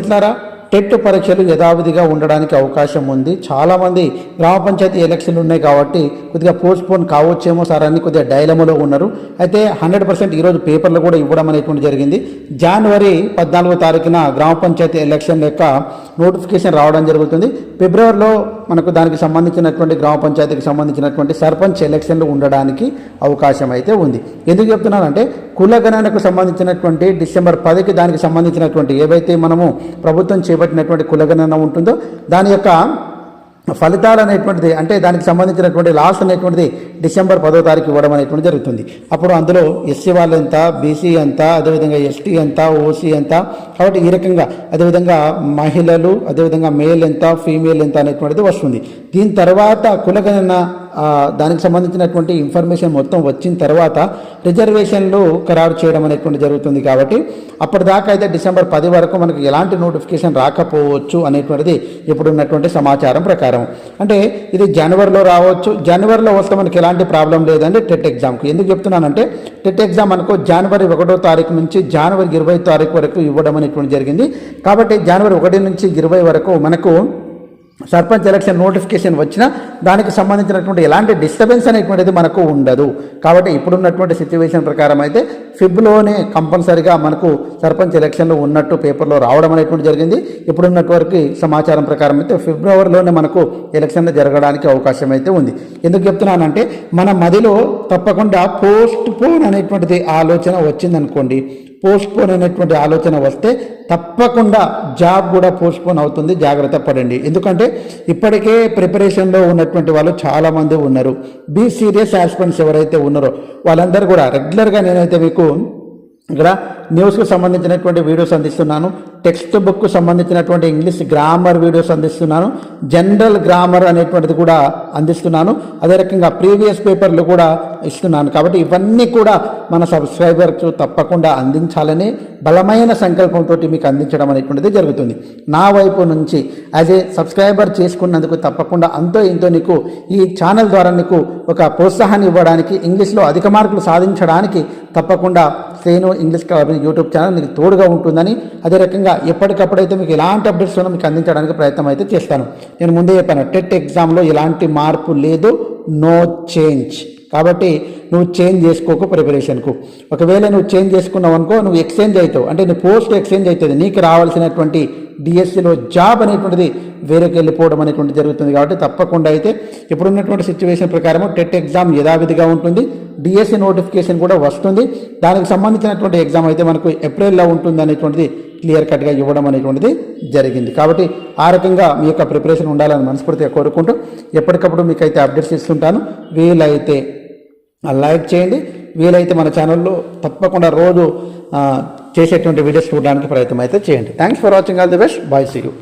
మిట్లారా TET పరీక్షలు యథావిధిగా ఉండడానికి అవకాశం ఉంది. చాలామంది గ్రామ పంచాయతీ ఎలక్షన్లు ఉన్నాయి కాబట్టి కొద్దిగా పోస్ట్ పోన్ కావచ్చేమో సార్ అని కొద్దిగా డైలమలో ఉన్నారు. అయితే హండ్రెడ్ పర్సెంట్ ఈరోజు పేపర్లు కూడా ఇవ్వడం అనేటువంటి జరిగింది. జనవరి పద్నాలుగో తారీఖున గ్రామ పంచాయతీ ఎలక్షన్ యొక్క నోటిఫికేషన్ రావడం జరుగుతుంది. ఫిబ్రవరిలో మనకు దానికి సంబంధించినటువంటి గ్రామ పంచాయతీకి సంబంధించినటువంటి సర్పంచ్ ఎలక్షన్లు ఉండడానికి అవకాశం అయితే ఉంది. ఎందుకు చెప్తున్నానంటే కులగణనకు సంబంధించినటువంటి డిసెంబర్ పదికి దానికి సంబంధించినటువంటి ఏవైతే మనము ప్రభుత్వం చేపట్టినటువంటి కులగణన ఉంటుందో దాని యొక్క ఫలితాలు అనేటువంటిది అంటే దానికి సంబంధించినటువంటి లాస్ట్ అనేటువంటిది డిసెంబర్ పదో తారీఖు ఇవ్వడం అనేటువంటి జరుగుతుంది. అప్పుడు అందులో ఎస్సీ వాళ్ళు ఎంత బీసీ ఎంత అదేవిధంగా ఎస్టీ ఎంత ఓసీ ఎంత కాబట్టి ఈ రకంగా అదేవిధంగా మహిళలు అదేవిధంగా మేల్ ఎంత ఫీమేల్ ఎంత అనేటువంటిది వస్తుంది. దీని తర్వాత కులగణన దానికి సంబంధించినటువంటి ఇన్ఫర్మేషన్ మొత్తం వచ్చిన తర్వాత రిజర్వేషన్లు ఖరారు చేయడం అనేటువంటి జరుగుతుంది కాబట్టి అప్పటిదాకా అయితే డిసెంబర్ పది వరకు మనకు ఎలాంటి నోటిఫికేషన్ రాకపోవచ్చు అనేటువంటిది ఇప్పుడున్నటువంటి సమాచారం ప్రకారం. అంటే ఇది జనవరిలో రావచ్చు. జనవరిలో వస్తే మనకి ఎలాంటి ప్రాబ్లం లేదండి టెట్ ఎగ్జామ్కి. ఎందుకు చెప్తున్నానంటే టెట్ ఎగ్జామ్ అనుకో జనవరి ఒకటో తారీఖు నుంచి జనవరి ఇరవై తారీఖు వరకు ఇవ్వడం అనేటువంటి జరిగింది. కాబట్టి జనవరి ఒకటి నుంచి ఇరవై వరకు మనకు సర్పంచ్ ఎలక్షన్ నోటిఫికేషన్ వచ్చినా దానికి సంబంధించినటువంటి ఎలాంటి డిస్టర్బెన్స్ అనేటువంటిది మనకు ఉండదు. కాబట్టి ఇప్పుడున్నటువంటి సిచ్యువేషన్ ప్రకారం అయితే ఫిబ్లోనే కంపల్సరిగా మనకు సర్పంచ్ ఎలక్షన్లు ఉన్నట్టు పేపర్లో రావడం అనేటువంటి జరిగింది. ఇప్పుడున్నటువంటి సమాచారం ప్రకారం అయితే ఫిబ్రవరిలోనే మనకు ఎలక్షన్లు జరగడానికి అవకాశం అయితే ఉంది. ఎందుకు చెప్తున్నానంటే మన మదిలో తప్పకుండా పోస్ట్ పోన్ అనేటువంటిది ఆలోచన వచ్చిందనుకోండి పోస్ట్పోన్ అనేటువంటి ఆలోచన వస్తే తప్పకుండా జాబ్ కూడా పోస్ట్పోన్ అవుతుంది. జాగ్రత్త పడండి. ఎందుకంటే ఇప్పటికే ప్రిపరేషన్లో ఉన్నటువంటి వాళ్ళు చాలామంది ఉన్నారు. బీ సీరియస్ ఆస్పెంట్స్ ఎవరైతే ఉన్నారో వాళ్ళందరూ కూడా రెగ్యులర్గా నేనైతే మీకు ఇక్కడ న్యూస్కు సంబంధించినటువంటి వీడియోస్ అందిస్తున్నాను. టెక్స్ట్ బుక్కు సంబంధించినటువంటి ఇంగ్లీష్ గ్రామర్ వీడియోస్ అందిస్తున్నాను. జనరల్ గ్రామర్ అనేటువంటిది కూడా అందిస్తున్నాను. అదే రకంగా ప్రీవియస్ పేపర్లు కూడా ఇస్తున్నాను. కాబట్టి ఇవన్నీ కూడా మన సబ్స్క్రైబర్స్ తప్పకుండా అందించాలని బలమైన సంకల్పంతో మీకు అందించడం అనేటువంటిది జరుగుతుంది. నా వైపు నుంచి యాజ్ ఏ సబ్స్క్రైబర్ చేసుకున్నందుకు తప్పకుండా అంతో ఇంతో నీకు ఈ ఛానల్ ద్వారా నీకు ఒక ప్రోత్సాహాన్ని ఇవ్వడానికి ఇంగ్లీష్లో అధిక మార్కులు సాధించడానికి తప్పకుండా Sreenu English club YouTube channel మీకు తోడుగా ఉంటుందని అదే రకంగా ఎప్పటికప్పుడైతే మీకు ఎలాంటి అప్డేట్స్ ఉన్నా మీకు అందించడానికి ప్రయత్నం అయితే చేస్తాను. నేను ముందే చెప్పాను టెట్ ఎగ్జామ్లో ఎలాంటి మార్పు లేదు నో చేంజ్ కాబట్టి నువ్వు చేంజ్ చేసుకోకు ప్రిపరేషన్కు ఒకవేళ నువ్వు చేంజ్ చేసుకున్నావు అనుకో నువ్వు ఎక్స్చేంజ్ అవుతావు అంటే నీ పోస్ట్ ఎక్స్చేంజ్ అవుతుంది నీకు రావాల్సినటువంటి డిఎస్సిలో జాబ్ అనేటువంటిది వేరేకి వెళ్ళిపోవడం అనేటువంటి జరుగుతుంది కాబట్టి తప్పకుండా అయితే ఇప్పుడున్నటువంటి సిచ్యువేషన్ ప్రకారం టెట్ ఎగ్జామ్ యథావిధిగా ఉంటుంది. డిఎస్సి నోటిఫికేషన్ కూడా వస్తుంది. దానికి సంబంధించినటువంటి ఎగ్జామ్ అయితే మనకు ఏప్రిల్లో ఉంటుంది అనేటువంటిది క్లియర్ కట్గా ఇవ్వడం అనేటువంటిది జరిగింది. కాబట్టి ఆ రకంగా మీ యొక్క ప్రిపరేషన్ ఉండాలని మనస్ఫూర్తిగా కోరుకుంటూ ఎప్పటికప్పుడు మీకు అయితే అప్డేట్స్ ఇస్తుంటాను. వీలైతే లైక్ చేయండి. వీలైతే మన ఛానల్లో తప్పకుండా రోజు చేసేటువంటి వీడియోస్ చూడడానికి ప్రయత్నం అయితే చేయండి. Thanks for watching all the best bye see you